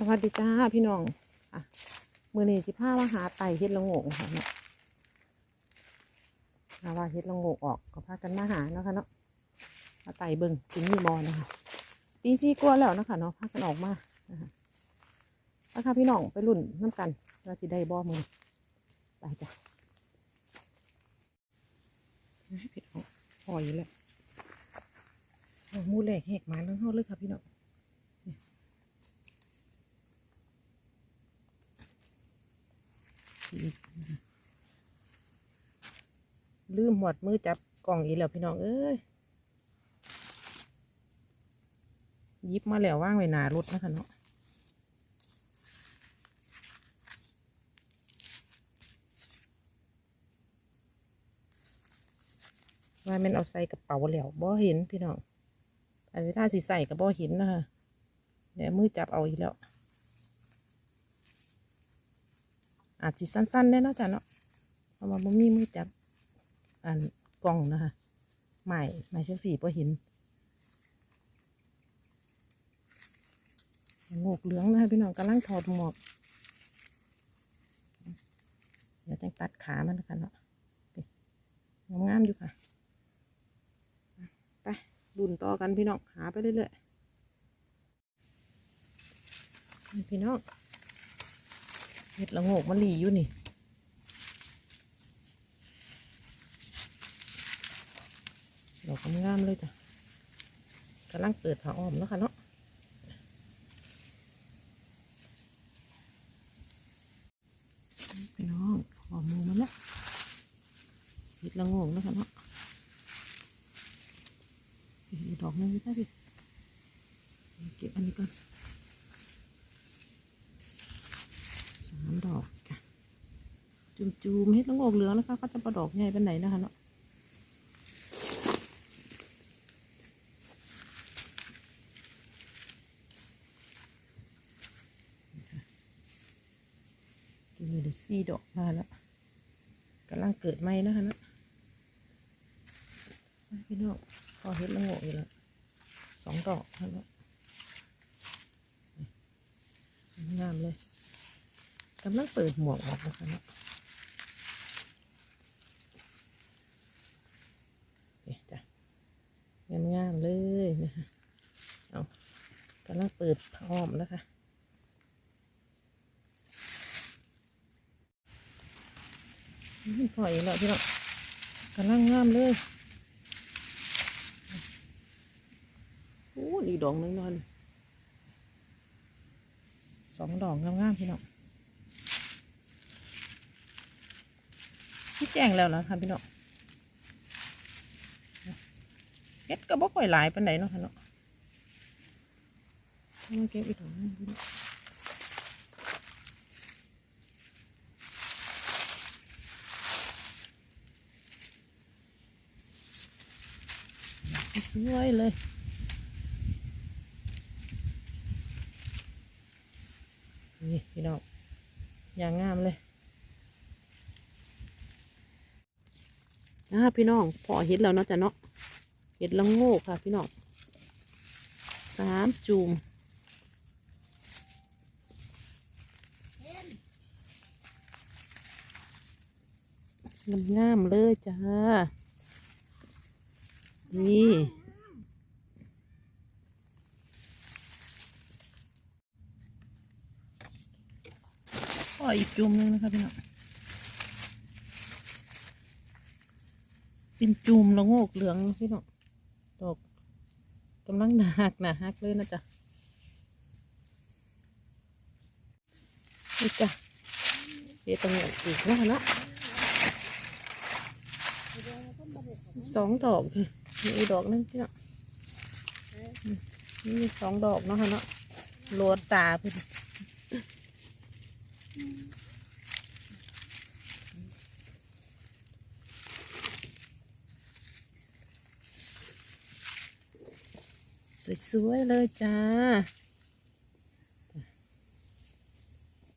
สวัสดีจ้าพี่น้องอะมือนี้สิพามาหาไตเฮ็ดละโงค่ะเนาะหาว่าเฮ็ดละโงออกก็พากันมาหาเนาะค่ะเนาะมาไตเบิ่งสิมีบอนะคะตีสี่กว่าแล้วนะคะเนาะพากันออกมานะคะแล้วค่ะพี่น้องไปรุ่นน้ำกันว่าสิได้บอมือไปจ้ะให้พี่น้องพออยู่แล้วมูแหลกแหกมาทั้งเฮาเลยค่ะพี่น้อง อีกนะคะลืมหวดมือจับกล่องอีแล้วพี่น้องเอ้ยยิบมาแล้วว่างไว้หนารถนะคะเนาะว่าแมันเอาใส่กระเป๋าแล้วบ่เห็นพี่น้องอันนี้ถ้าสิใส่กับบ่เห็นนะคะเดี๋ยวมือจับเอาอีกแล้ว อาจจะสั้นๆได้นะจ้ะเนาะเพราะว่าบ่มีมือจับอันกล่องนะคะใหม่ใหม่เชฟฟี่พอเห็นงกเหลืองนะคะพี่น้องกำลังถอดหมวก เดี๋ยวจังตัดขามันนะคะเนาะงามๆอยู่ค่ะ ไปดุนต่อกันพี่น้องหาไปเรื่อยๆพี่น้อง เห็ดละโงกมันหลีอยู่นี่ดอกงามเลยจ้ะกำลังเปิดผ้าอ้อมแล้วค่ะเนาะพี่น้องหอมมูมันละเห็ดละโงกนะคะเนาะดอกนึงใช่พี่เก็บอันนี้ก่อน สามดอกจ้ะ จุ่มจูมๆเฮ็ดละโงกเหลืองนะคะ ก็จะประดอกใหญ่เป็นไหนนะคะเนาะดูนี่ดูสี่ดอกมาแล้วกำลังเกิดใหมนะคะเนาะพี่น้องพอเฮ็ดละโงกอีกแล้วสองดอกแล้วงามเลยกำลังเปิดหมวกออกนะคะเนาะนี่จ้ะ งามงามๆเลยนะคะเอากำลังเปิดพร้อมนะคะนี่พออีกแล้วพี่น้องกำลังงามเลยโอ้อีดอกหนึงนอนสองดอกงามๆพี่น้องที่แจ้งแล้วนะคะพี่น้อง เฮ็ดก็บ่ค่อยหลายปานใดเนาะค่ะเนาะมาเก็บอีกดอกหนึงสวยเลยนี่พี่น้องอย่างงามเลยนะพี่น้องพอเห็ดแล้วเนาะจ้ะเนาะ เห็ดละโงกค่ะพี่น้องสามจูมงามๆเลยจ้า นี่พออีกจุ่มนึงนะคะพี่น้องเป็นจุ่มละโงกเหลืองพี่น้อง ดอกกำลังหนักหนาหักเลยนะจ๊ะนี่จ้ะเดี๋ยวตรงนี้อีกนะคะเนาะสองดอกนี่มีดอกนึงพี่น้องอืมนี่สองดอกเนาะค่ะเนาะโลดตาเพิ่น สวยๆเลยจ้า